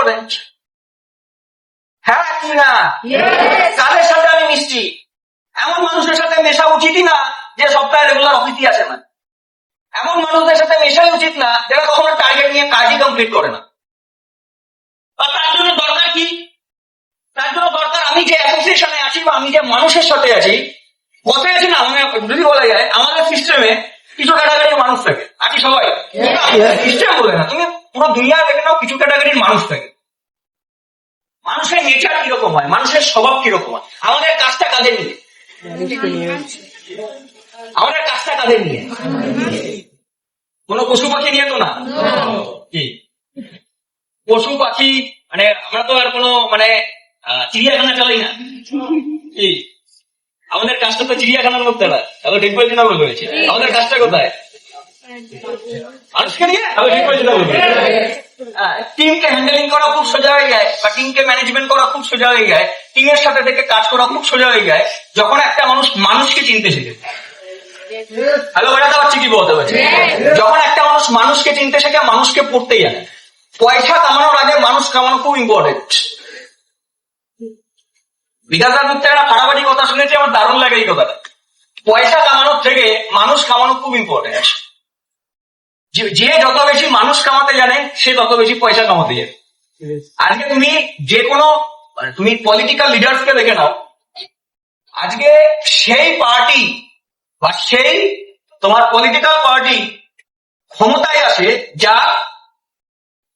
Important হ্যাঁ কি না কাদের সাথে আমি মিশছি। এমন মানুষের সাথে মেশা উচিতই না যে সপ্তাহে রেগুলার অফিসই আসে না। এমন মানুষদের সাথে মেশাই উচিত না যারা কখনো টার্গেট নিয়ে কাজই কমপ্লিট করে না। তার জন্য দরকার কি? তার জন্য দরকার আমি যে অ্যাসোসিয়েশনে আছি বা আমি যে মানুষের সাথে আছি কথায় আছে না মানে যদি বলা যায় আমাদের সিস্টেমে কিছু ক্যাটাগরির মানুষ থাকে। আছি সবাই। সিস্টেম বলে না তুমি পুরো দুনিয়া দেখে নাও, কিছু ক্যাটাগরির মানুষ থাকে। মানুষের নেচার কীরকম হয়? মানুষের স্বভাব কীরকম হয়? আমাদের কাজটা কাদের নিয়ে? আমাদের কাজটা কাদের নিয়ে? কোনো পশু পাখি নিয়ে তো না? কি? পশু পাখি মানে আমরা তো আর কোনো মানে চিড়িয়াখানা চালাই না। কি? আমাদের কাজটা তো চিড়িয়াখানার মধ্যে না তাহলে ঠিক বলছি না আমাদের কাজটা কোথায়? মানুষকে নিয়ে? টিমকে হ্যান্ডেলিং করা খুব সোজা হয়ে যায়, বা টিমকে ম্যানেজমেন্ট করা খুব সোজা হয়ে যায় টিমের সাথে থেকে কাজ করা খুব সোজা হয়ে যায়, যখন একটা মানুষ মানুষকে চিনতে শিখে। হ্যালো কি বলতে পারছি? যখন একটা মানুষ মানুষকে চিনতে শেখে, মানুষকে পড়তে জানে। পয়সা কামানোর আগে মানুষ কামানো খুব ইম্পর্টেন্ট মুখ থেকে একটা ফাড়াবাড়ি কথা শুনেছি, আমার দারুণ লাগে এই কথাটা। পয়সা কামানোর থেকে মানুষ কামানো খুব ইম্পর্টেন্ট যে যত বেশি মানুষ কামাতে জানে সে তত বেশি পয়সা কামাতে জানে। আজকে তুমি যে কোনো তুমি পলিটিক্যাল লিডার্সকে দেখে নাও। আজকে সেই পার্টি বা সেই তোমার পলিটিক্যাল পার্টি ক্ষমতায় আসে যা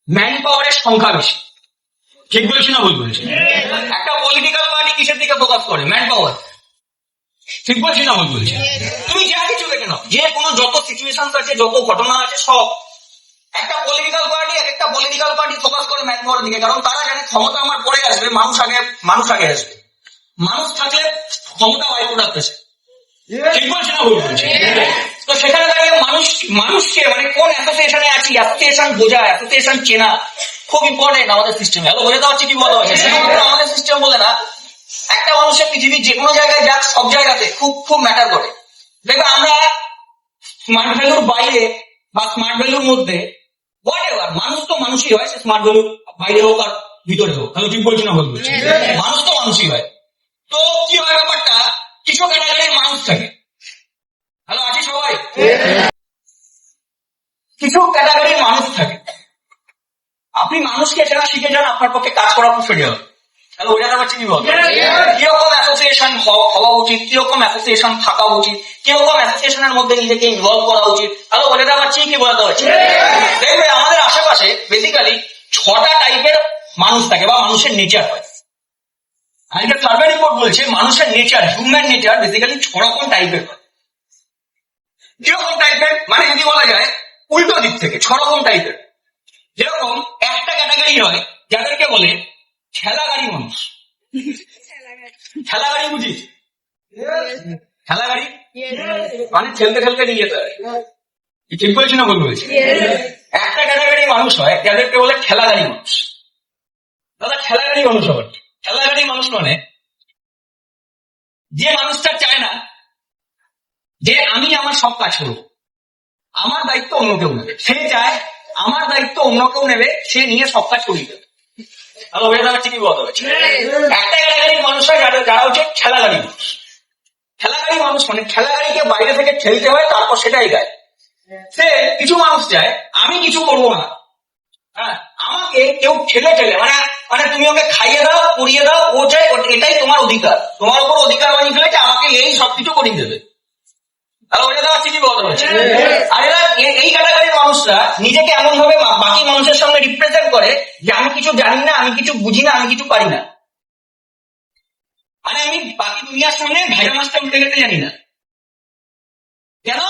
ম্যান পাওয়ারের সংখ্যা বেশি। ঠিক বলছি না ভুল বলছি? একটা পলিটিক্যাল পার্টি কিসের দিকে ফোকাস করে? ম্যান পাওয়ার ঠিক বলছি না ভুল বলছি? তুমি যা কিছু দেখে নাও। যে যত সিচুয়েশন আছে যত ঘটনা আছে সব। একটা পলিটিক্যাল পার্টি এক একটা পলিটিক্যাল পার্টি ফোকাস করে ম্যান পাওয়ার দিকে। কারণ তারা জানে ক্ষমতা আমার পরে আসবে মানুষ আগে মানুষ আগে আসবে। মানুষ থাকলে ক্ষমতা বাই প্রোডাক্ট আসে ঠিক বলছি না ভুল বলছি? তো সেখানে দাঁড়িয়ে মানুষ মানুষকে মানে কোন অ্যাসোসিয়েশনে আছি অ্যাসোসিয়েশন বোঝা অ্যাসোসিয়েশন চেনা খুব ইম্পর্টেন্ট আমাদের সিস্টেমে হ্যালো বোঝাতে পারছি কি বলা হচ্ছে শুধুমাত্র আমাদের সিস্টেম বলে না একটা মানুষের পৃথিবীর যে কোনো জায়গায় যাক সব জায়গাতে খুব খুব ম্যাটার করে। স্মার্ট ভ্যালুর বাইরে বা স্মার্ট ভ্যালুর মধ্যে হোয়াট এভার মানুষ তো মানুষই হয় সে স্মার্ট ভ্যালুর বাইরে হোক আর ভিতরে হোক। তাহলে ঠিক বলছি না ভুল বলছি মানুষ তো মানুষই হয়। তো কি হয় ব্যাপারটা? কিছু ক্যাটাগরির মানুষ থাকে। হ্যালো আছি সবাই? কিছু ক্যাটাগরির মানুষ থাকে। আপনি মানুষকে চেনা শিখে যান আপনার পক্ষে কাজ করা খুব সোজা হবে। তাহলে বোঝাতে পারছি কি বলব কীরকম অ্যাসোসিয়েশন হওয়া উচিত কীরকম অ্যাসোসিয়েশন থাকা উচিত কীরকম অ্যাসোসিয়েশনের মধ্যে নিজেকে ইনভলভ করা উচিত। তাহলে বোঝাতে পারছি কি বোঝাতে পারছি দেখবে আমাদের আশেপাশে বেসিক্যালি ছটা টাইপের মানুষ থাকে বা মানুষের নেচার হয়। আজকে সার্ভে রিপোর্ট বলছে মানুষের নেচার হিউম্যান নেচার বেসিক্যালি ছ রকম টাইপের হয়। যেরকম টাইপের মানে যদি বলা যায় উল্টো দিক থেকে ছ রকম টাইপের যেরকম একটা ক্যাটাগরি হয় যাদেরকে বলে ঠেলা গাড়ি মানুষ ঠেলা গাড়ি বুঝিস? ঠেলা গাড়ি মানে ঠেলতে ঠেলতে নিয়ে যেতে হয়। ঠিক বলছি না ভুল বলছি? একটা ক্যাটাগরি মানুষ হয় যাদেরকে বলে ঠেলা গাড়ি মানুষ। দাদা ঠেলা গাড়ি মানুষ কি? ঠেলা গাড়ি মানুষ মানে যে মানুষটা চায় না যে আমি আমার সব কাজ করব। আমার দায়িত্ব অন্য কেউ নেবে। সে চায় আমার দায়িত্ব অন্য কেউ নেবে, সে নিয়ে সব কাজ করিয়ে দেবে। হয়ে যাচ্ছে কি বলতে পারছি একটা ক্যাটাগরির মানুষ হয় যারা যারা হচ্ছে ঠেলাগাড়ি মানুষ। ঠেলাগাড়ি মানুষ মানে ঠেলাগাড়িকে বাইরে থেকে ঠেলতে হয় তারপর সেটাই গায় সে কিছু মানুষ চায় আমি কিছু করব না। হ্যাঁ আমাকে কেউ ঠেলে ঠেলে মানে মানে তুমি ওকে খাইয়ে দাও পুড়িয়ে দাও ও চাই এটাই তোমার অধিকার। তোমার উপর অধিকার বানিয়ে ফেলেছে আমাকে এই সবকিছু করিয়ে দেবে। তাহলে বোঝাতে পারছি কি বলতে? পারছি আর এরা এই ক্যাটাগরির মানুষরা নিজেকে এমন ভাবে বাকি মানুষের সামনে রিপ্রেজেন্ট করে যে আমি কিছু জানি না আমি কিছু বুঝি না আমি কিছু পারি না। মানে আমি বাকি দুনিয়ার সামনে ভাজা মাছটা উল্টে খেতে জানি না। কেন?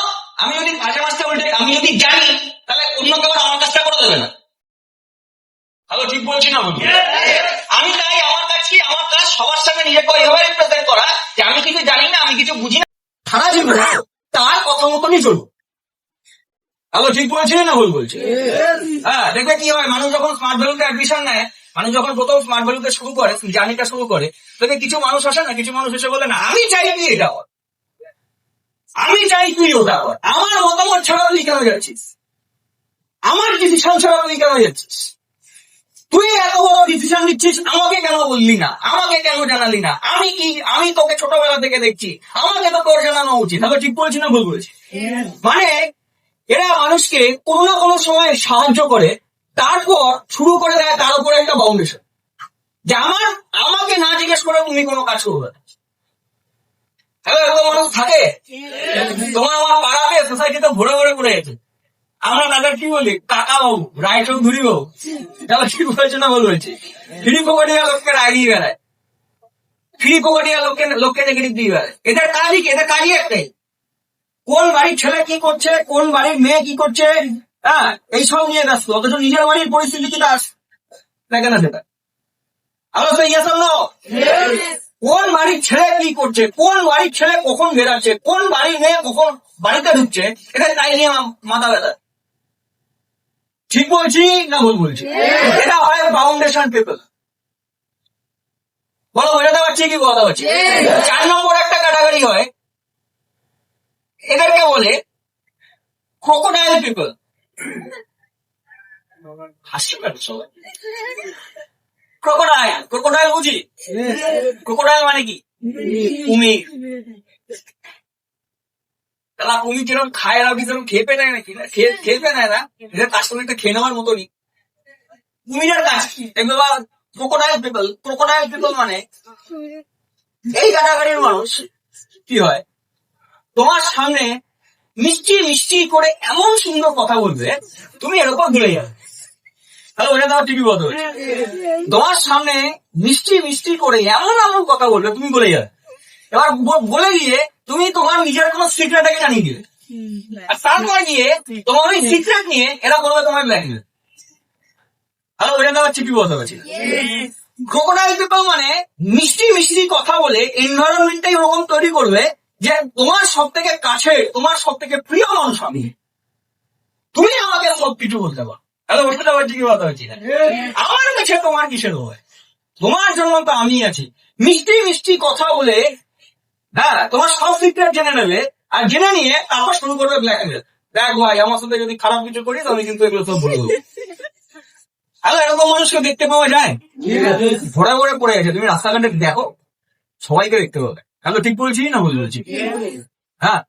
আমি যদি ভাজা মাছটা উল্টে আমি যদি জানি তাহলে অন্য কেউ আমার কাজটা করে দেবে না। তাহলে ঠিক বলছি না আমি তাই আমার কাছে আমার কাজ সবার সামনে নিজেকে এইভাবে রিপ্রেজেন্ট করা যে আমি কিছু জানি না আমি কিছু বুঝি না। সারা জীবন তার কথা মতনই চলবো হ্যালো, ঠিক বলছি না ভুল বলছে? হ্যাঁ দেখবে কি হয়, মানুষ যখন স্মার্ট ভ্যালুতে অ্যাডমিশন নেয়, মানুষ যখন প্রথম স্মার্ট ভ্যালুতে শুরু করে জার্নিটা শুরু করে তবে কিছু মানুষ আসে না, কিছু মানুষ এসে বলে, না, আমি চাই তুই এটা কর। আমি চাই তুই ওটা কর। আমার মতামত ছাড়া তুই কেন যাচ্ছিস? আমার ডিসিশন ছাড়া তুই কেন যাচ্ছিস? তুই এত বড় ডিসিশন নিচ্ছিস আমাকে কেন বললি না? আমাকে কেন জানালি না? আমি কি আমি তোকে ছোটবেলা থেকে দেখছি। আমাকে তো তোর জানানো উচিত। আমি ঠিক বলেছি না ভুল বলেছি। মানে এরা মানুষকে কোনো না কোনো সময় সাহায্য করে তারপর শুরু করে দেয় তার উপরে একটা বাউন্ডেশন যে আমার আমাকে না জিজ্ঞেস করে তুমি কোনো কাজ করবে না। এরকম মানুষ থাকে? তোমার আমার পাড়াতে সোসাইটিতে ভরে ভরে পড়ে গেছে আমরা তাদের কি বলি? কাকা বাবু রায় চৌধুরী বাবু। তাহলে ঠিক বলেছে না বল বলছি ফ্রি পকেটিয়া লোককে রাগিয়ে বেড়ায়। ফ্রি পকেটিয়া লোককে লোককে দেখে দিয়ে বেড়ায়। এদের কাজই কি? এদের কাজই একটাই। কোন বাড়ির ছেলে কি করছে? কোন বাড়ির মেয়ে কি করছে? হ্যাঁ এইসব নিয়ে ব্যস্ত। অথচ নিজের বাড়ির পরিস্থিতি কি দাস দেখে না সেটা। আলোচনা ইয়েস নো কোন বাড়ির ছেলে কি করছে? কোন বাড়ির ছেলে কখন বেরাচ্ছে কোন বাড়ির মেয়ে কখন বাড়িতে ঢুকছে? এখানে তাই নিয়ে মাথা ব্যথা। ঠিক বলছি না ভুল বলছি? এটা হয় ফাউন্ডেশন পিপল বলো বোঝাতে পারছি কি কথা পারছি চার নম্বর একটা ক্যাটাগরি হয় এদেরকে বলে ক্রোকোডাইল পিপল হাসি সবাই। ক্রোকোডাইল ক্রোকোডাইল বুঝি? ক্রোকোডাইল মানে কি? কুমির তারা কুমির যেরকম খায় এরা কি সেরকম খেপে নেয় নাকি না খে- খেপে নেয় না এদের কাজ তো একটা খেয়ে নেওয়ার মতনই। কুমিরের কাজ এগুলো ক্রোকোডাইল পিপল ক্রোকোডাইল পিপল মানে এই ক্যাটাগরির মানুষ। কি হয়? তোমার সামনে মিষ্টি মিষ্টি করে এমন সুন্দর কথা বলবে তুমি এরকম ভুলে যাবে। হ্যালো ওটা তোমার টিভি হচ্ছে তোমার সামনে মিষ্টি মিষ্টি করে এমন এমন কথা বলবে তুমি বলে যাবে। এবার বলে গিয়ে তুমি তোমার নিজের কোনো সিক্রেটটাকে জানিয়ে দিবে। আর তারপর গিয়ে তোমার ওই সিক্রেট নিয়ে এরা বলবে তোমার ব্ল্যাকমেল হ্যালো ওটা তোমার টিভি বলতে পারছি ক্রোকোডাইল পিপল মানে মিষ্টি মিষ্টি কথা বলে এনভায়রনমেন্টটাই ওরকম তৈরি করবে যে তোমার সব থেকে কাছে তোমার সব থেকে প্রিয় মানুষ আমি তুমি আমাকে সব কিছু বলতে পারো। হ্যালো ওটা আবার ঠিকই কথা হচ্ছে আমার কাছে তোমার কিসের হয় তোমার জন্য তো আমি আছি। মিষ্টি মিষ্টি কথা বলে হ্যাঁ তোমার সব সিক্রেট জেনে নেবে আর জেনে নিয়ে আবার শুরু করবে ব্ল্যাকমেল দেখ ভাই আমার সাথে যদি খারাপ কিছু করিস আমি কিন্তু এগুলো সব বলে দেবো হ্যালো এরকম মানুষকে দেখতে পাওয়া যায়? ঘোরা ভরে পড়ে গেছে তুমি রাস্তাঘাটে দেখো সবাইকে দেখতে পাবে। হ্যালো ঠিক বলছি না ভুল বলছি। হ্যাঁ